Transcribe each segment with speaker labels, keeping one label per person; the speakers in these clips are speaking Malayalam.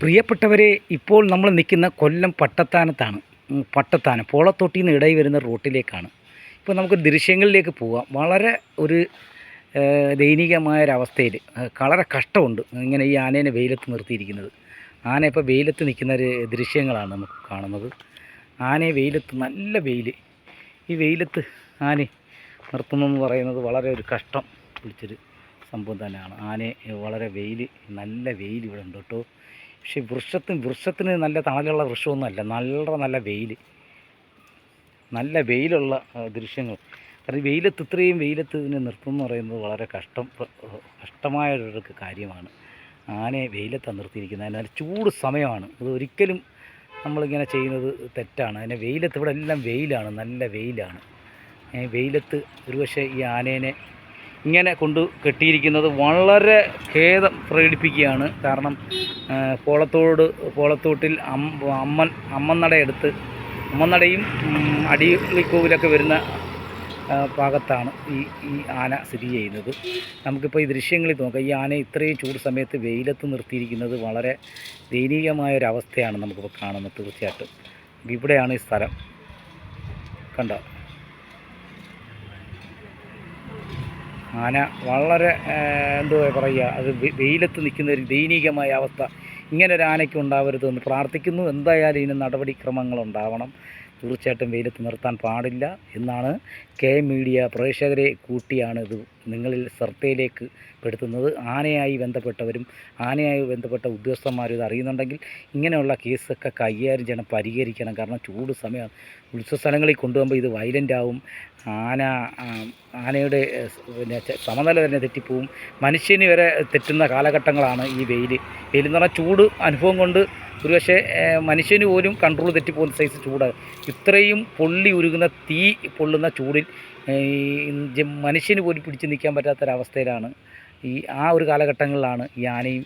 Speaker 1: പ്രിയപ്പെട്ടവരെ ഇപ്പോൾ നമ്മൾ നിൽക്കുന്ന കൊല്ലം പട്ടത്താനത്താണ്. പട്ടത്താനം. പോളത്തൊട്ടിയിൽ നിന്ന് ഇടയിൽ വരുന്ന റൂട്ടിലേക്കാണ്. ഇപ്പോൾ നമുക്ക് ദൃശ്യങ്ങളിലേക്ക് പോവാം. വളരെ ഒരു ദൈനികമായ ദയനീയമായ ഒരവസ്ഥയിൽ വളരെ കഷ്ടമുണ്ട് ഇങ്ങനെ ഈ ആനേനെ വെയിലത്ത് നിർത്തിയിരിക്കുന്നത്. ആന ഇപ്പോൾ വെയിലത്ത് നിൽക്കുന്ന ഒരു ദൃശ്യങ്ങളാണ് നമുക്ക് കാണുന്നത്. ആനയെ വെയിലത്ത് നല്ല വെയിൽ ഈ വെയിലത്ത് ആന നിർത്തുന്നതെന്ന് പറയുന്നത് വളരെ ഒരു കഷ്ടം പിടിച്ചൊരു സംഭവം തന്നെയാണ്. ആനയെ വളരെ വെയിൽ നല്ല വെയിൽ ഇവിടെ ഉണ്ട് കേട്ടോ പക്ഷേ വൃക്ഷത്തിന് വൃക്ഷത്തിന് നല്ല തണലുള്ള വൃക്ഷമൊന്നുമല്ല. നല്ല നല്ല വെയിൽ. നല്ല വെയിലുള്ള ദൃശ്യങ്ങൾ. കാരണം വെയിലത്ത് ഇത്രയും വെയിലത്ത് ഇതിനെ നിർത്തും എന്ന് പറയുന്നത് വളരെ കഷ്ടം കഷ്ടമായ ഒരു കാര്യമാണ്. ആനയെ വെയിലത്താണ് നിർത്തിയിരിക്കുന്നത്. അതിന് നല്ല ചൂട് സമയമാണ്. അത് ഒരിക്കലും നമ്മളിങ്ങനെ ചെയ്യുന്നത് തെറ്റാണ്. അതിനെ വെയിലത്ത് ഇവിടെ എല്ലാം വെയിലാണ്. നല്ല വെയിലാണ്. വെയിലത്ത് ഒരുപക്ഷെ ഈ ആനേനെ ഇങ്ങനെ കൊണ്ട് കെട്ടിയിരിക്കുന്നത് വളരെ ഖേദം പ്രകടിപ്പിക്കുകയാണ്. കാരണം പോളത്തോട് പോളത്തോട്ടിൽ അമ്മൻ അമ്മന്നടയെടുത്ത് അമ്മന്നടയും ഉം, അടിയിക്കോവിലൊക്കെ വരുന്ന ഭാഗത്താണ് ഈ ഈ ആന സ്ഥിതി ചെയ്യുന്നത്. നമുക്കിപ്പോൾ ഈ ദൃശ്യങ്ങളിൽ നോക്കാം. ഈ ആന ഇത്രയും ചൂട് സമയത്ത് വെയിലത്ത് നിർത്തിയിരിക്കുന്നത് വളരെ ദയനീയമായ ഒരു അവസ്ഥയാണ് നമുക്കിപ്പോൾ കാണുന്നത്. തീർച്ചയായിട്ടും. ഇവിടെയാണ് ഈ സ്ഥലം. കണ്ടോ? ആന വളരെ എന്തോ പറയുക അത് വെയിലത്ത് നിൽക്കുന്ന ഒരു ദയനീയമായ അവസ്ഥ ഇങ്ങനെ ഒരു ആനയ്ക്ക് ഉണ്ടാവരുതെന്ന് പ്രാർത്ഥിക്കുന്നു. എന്തായാലും ഇതിന് നടപടിക്രമങ്ങൾ ഉണ്ടാവണം. തീർച്ചയായിട്ടും വെയിലത്ത് നിർത്താൻ പാടില്ല എന്നാണ് കെ മീഡിയ പ്രേക്ഷകരെ കൂട്ടിയാണ് ഇത് നിങ്ങളിൽ ശ്രദ്ധയിലേക്ക് പെടുത്തുന്നത്. ആനയായി ബന്ധപ്പെട്ടവരും ആനയായി ബന്ധപ്പെട്ട ഉദ്യോഗസ്ഥന്മാരും ഇത് അറിയുന്നുണ്ടെങ്കിൽ ഇങ്ങനെയുള്ള കേസൊക്കെ കൈകാര്യം ചെയ്യണം പരിഹരിക്കണം. കാരണം ചൂട് സമയം ഉത്സവസ്ഥലങ്ങളിൽ കൊണ്ടുപോകുമ്പോൾ ഇത് വയലന്റ് ആവും. ആന ആനയുടെ പിന്നെ സമനില തന്നെ തെറ്റിപ്പോവും. മനുഷ്യന് വരെ തെറ്റുന്ന കാലഘട്ടങ്ങളാണ് ഈ വെയിൽ എന്ന് പറഞ്ഞാൽ ചൂട് അനുഭവം കൊണ്ട് ഒരുപക്ഷെ മനുഷ്യന് പോലും കൺട്രോൾ തെറ്റിപ്പോകുന്ന സൈസ് ചൂടാണ്. ഇത്രയും പൊള്ളി ഉരുകുന്ന തീ പൊള്ളുന്ന ചൂടിൽ മനുഷ്യന് പോലും പിടിച്ച് നിൽക്കാൻ പറ്റാത്തൊരവസ്ഥയിലാണ് ഈ ആ ഒരു കാലഘട്ടങ്ങളിലാണ് ഈ ആനയും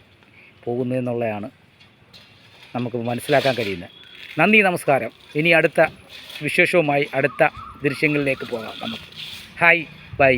Speaker 1: പോകുന്നതെന്നുള്ളതാണ് നമുക്ക് മനസ്സിലാക്കാൻ കഴിയുന്നത്. നന്ദി നമസ്കാരം. ഇനി അടുത്ത വിശേഷവുമായി അടുത്ത ദൃശ്യങ്ങളിലേക്ക് പോകാം നമുക്ക്. Hi bye